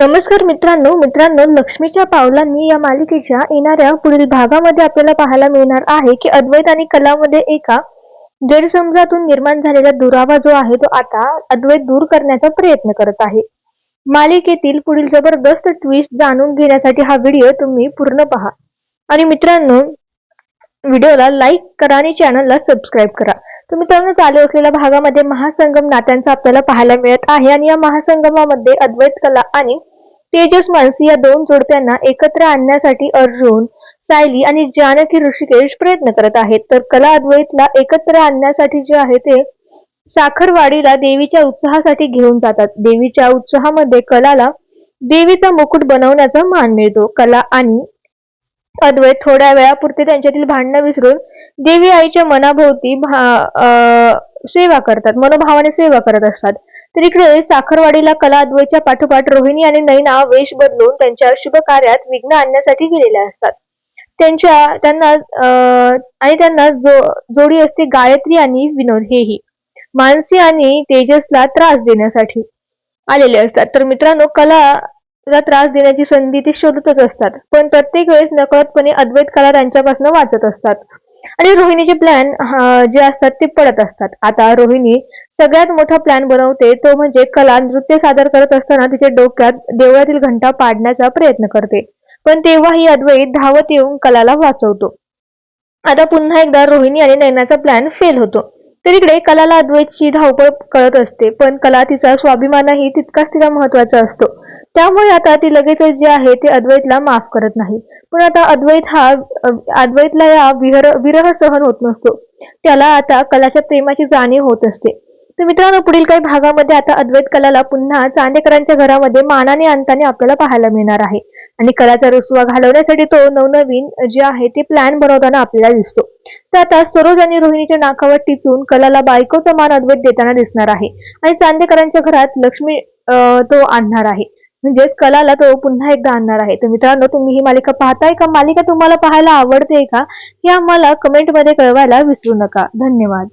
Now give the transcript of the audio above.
नमस्कार मित्रांनो मित्रांनो लक्ष्मीच्या पावलांनी या मालिकेच्या येणाऱ्या पुढील भागामध्ये आपल्याला पाहायला मिळणार आहे की अद्वैत आणि कलामध्ये एका गैरसमजातून निर्माण झालेला दुरावा जो आहे तो आता अद्वैत दूर करण्याचा प्रयत्न करत आहे. मालिकेतील पुढील जबरदस्त ट्विस्ट जाणून घेण्यासाठी हा व्हिडिओ तुम्ही पूर्ण पहा. आणि मित्रांनो व्हिडिओला लाईक करा आणि चॅनलला सबस्क्राईब करा. तुम्ही मित्रांनो चालू असलेल्या भागामध्ये महासंगम नात्यांचा आपल्याला पाहायला मिळत आहे. आणि या महासंगमामध्ये अद्वैत कला आणि तेजस मानसी या दोन जोडप्यांना एकत्र आणण्यासाठी अर्जुन सायली आणि जानकी ऋषिकेश प्रयत्न करत आहेत. तर कला अद्वैतला एकत्र आणण्यासाठी जे आहे ते साखरवाडीला देवीच्या उत्साहासाठी घेऊन जातात. देवीच्या उत्साहामध्ये कलाला देवीचा मुकुट बनवण्याचा मान मिळतो. कला आणि अद्वैत थोड्या वेळापुरते त्यांच्यातील भांडणं विसरून देवी आईच्या मनाभोवती भा- सेवा करतात मनोभावाने सेवा करत असतात. तर इकडे साखरवाडीला कला अद्वैतच्या पाठोपाठ रोहिणी आणि नैना वेश बदलून त्यांच्या शुभ कार्यात विघ्न आणण्यासाठी गेलेल्या असतात. त्यांच्या त्यांना अं, आणि त्यांना जो जोडी असते गायत्री आणि विनोद हेही. मानसी आणि तेजसला त्रास देण्यासाठी आलेले असतात. तर मित्रांनो कला ला त्रास देण्याची संधी ते शोधतच असतात. पण प्रत्येक वेळेस नकळतपणे अद्वैत कला त्यांच्यापासून वाचत असतात. आणि रोहिणीचे प्लॅन जे असतात ते पडत असतात. आता रोहिणी सगळ्यात मोठा प्लॅन बनवते तो म्हणजे कला नृत्य सादर करत असताना तिच्या डोक्यात देवळातील घंटा पाडण्याचा प्रयत्न करते. पण तेव्हाही अद्वैत धावत येऊन कलाला वाचवतो. आता पुन्हा एकदा रोहिणी आणि नयनाचा प्लॅन फेल होतो. तर इकडे कलाला अद्वैतची धावपळ कळत असते पण कला तिचा स्वाभिमानही तितकाच तिला महत्त्वाचा असतो. त्यामुळे आता ती लगेच जे आहे ते अद्वैतला माफ करत नाही. पण आता अद्वैत हा अद्वैतला या विहर विरह सहन होत नसतो. त्याला आता कलाच्या प्रेमाची जाणीव होत असते. तर मित्रांनो पुढील काही भागामध्ये आता अद्वैत कलाला पुन्हा चांदेकरांच्या घरामध्ये मानाने अंताने आपल्याला पाहायला मिळणार आहे. आणि कलाचा रुसवा घालवण्यासाठी तो नवनवीन जे आहे ते प्लॅन बनवताना आपल्याला दिसतो. तर आता सरोज आणि रोहिणीच्या नाकावर टिचून कलाला बायकोचा मान अद्वैत देताना दिसणार आहे. आणि चांदेकरांच्या घरात लक्ष्मी तो आणणार आहे. म्हणजेच कलाला तो पुन्हा एकदा आणणार आहे. तर मित्रांनो तुम्ही ही मालिका पाहताय का? मालिका तुम्हाला पाहायला आवडते का? हे आम्हाला कमेंटमध्ये कळवायला विसरू नका. धन्यवाद.